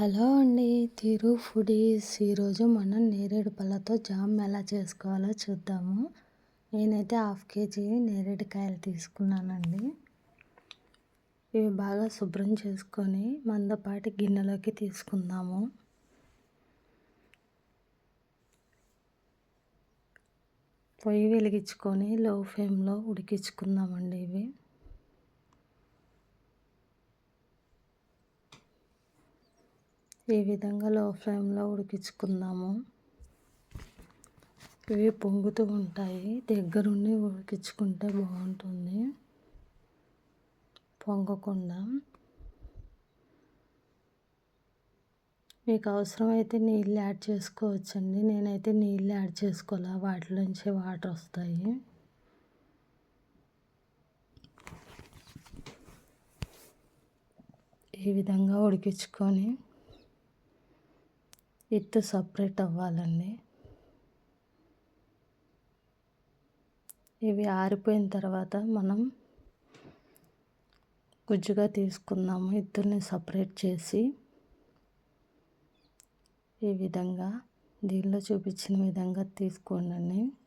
Hello అండి తిరు foodies. ఈరోజు మనం నేరేడు పళ్ళతో జామ్ ఎలా చేసుకోవాలో చూద్దాము. నేనైతే హాఫ్ కేజీ నేరేడుకాయలు తీసుకున్నానండి. ఇవి బాగా శుభ్రం చేసుకొని మందపాటి గిన్నెలోకి తీసుకుందాము. పొయ్యి వెలిగించుకొని లో ఫ్లేమ్లో ఉడికించుకుందామండి ఇవి. ఈ విధంగా లో ఫ్లేమ్లో ఉడికించుకుందాము. ఇవి పొంగుతూ ఉంటాయి. దగ్గరుండి ఉడికించుకుంటే బాగుంటుంది. పొంగకుండా. మీకు అవసరమైతే నీళ్ళు యాడ్ చేసుకోవచ్చండి. నేనైతే నీళ్ళు యాడ్ చేసుకోలే. వాటిలోంచి వాటర్ వస్తాయి. ఈ విధంగా ఉడికించుకొని విత్ సపరేట్ అవ్వాలండి. ఇవి ఆరిపోయిన తర్వాత మనం గుజ్జుగా తీసుకుందాము. ఇద్దరిని సపరేట్ చేసి ఈ విధంగా దీనిలో చూపించిన విధంగా తీసుకోండి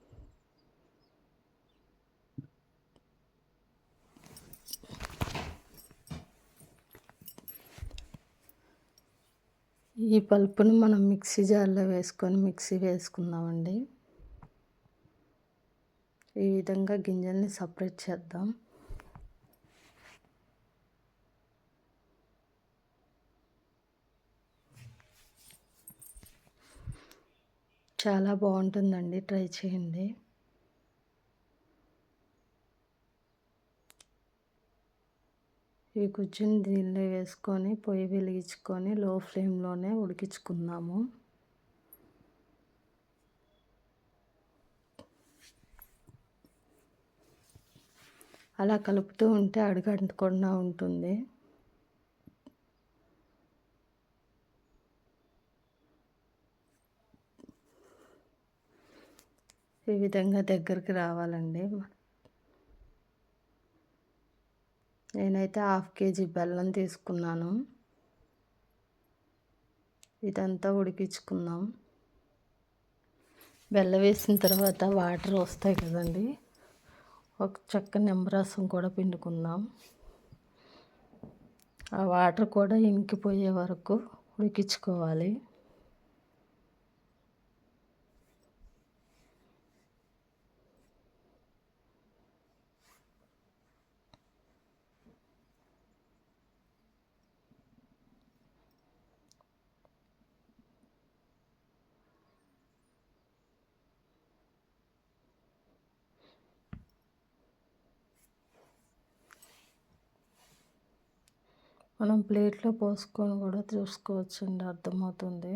ఈ పల్పును మనం మిక్సీ జార్లో వేసుకొని మిక్సీ వేసుకుందామండి. ఈ విధంగా గింజల్ని సపరేట్ చేద్దాం. చాలా బాగుంటుందండి. ట్రై చేయండి. ఈ కూర్చుని దీనిలో వేసుకొని పొయ్యి వెలిగించుకొని లో ఫ్లేమ్లోనే ఉడికించుకుందాము. అలా కలుపుతూ ఉంటే అడుగంటకుండా ఉంటుంది. ఈ విధంగా దగ్గరికి రావాలండి. నేనైతే హాఫ్ కేజీ బెల్లం తీసుకున్నాను. ఇదంతా ఉడికించుకుందాం. బెల్లం వేసిన తర్వాత వాటర్ వస్తాయి కదండి. ఒక చక్క నిమ్మరసం కూడా పిండుకుందాం. ఆ వాటర్ కూడా ఇంకిపోయే వరకు ఉడికించుకోవాలి. మనం ప్లేట్లో పోసుకొని కూడా చూసుకోవచ్చండి అర్థమవుతుంది.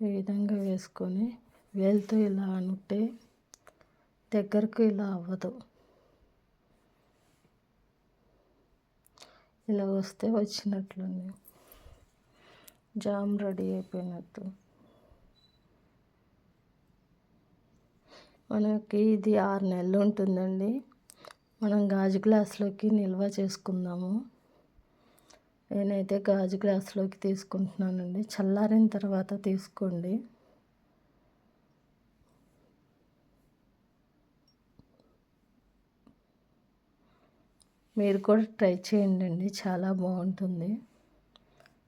ఈ విధంగా వేసుకొని వేలుతో ఇలా అనుంటే దగ్గరకు ఇలా అవ్వదు. ఇలా వస్తే వచ్చినట్లుంది. జామ్ రెడీ అయిపోయినట్టు. మనకి ఇది ఆరు నెలలు ఉంటుందండి. మనం గాజు గ్లాసులోకి నిల్వ చేసుకుందాము. నేనైతే గాజు గ్లాసులోకి తీసుకుంటున్నానండి. చల్లారిన తర్వాత తీసుకోండి. మీరు కూడా ట్రై చేయండి అండి. చాలా బాగుంటుంది.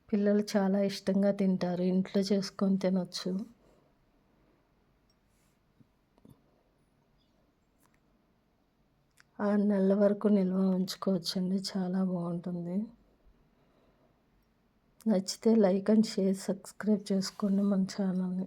పిల్లలు చాలా ఇష్టంగా తింటారు. ఇంట్లో చేసుకొని తినొచ్చు. ఆరు నెలల వరకు నిల్వ ఉంచుకోవచ్చండి. చాలా బాగుంటుంది. నచ్చితే లైక్ అండ్ షేర్ సబ్స్క్రైబ్ చేసుకోండి మన ఛానల్ని.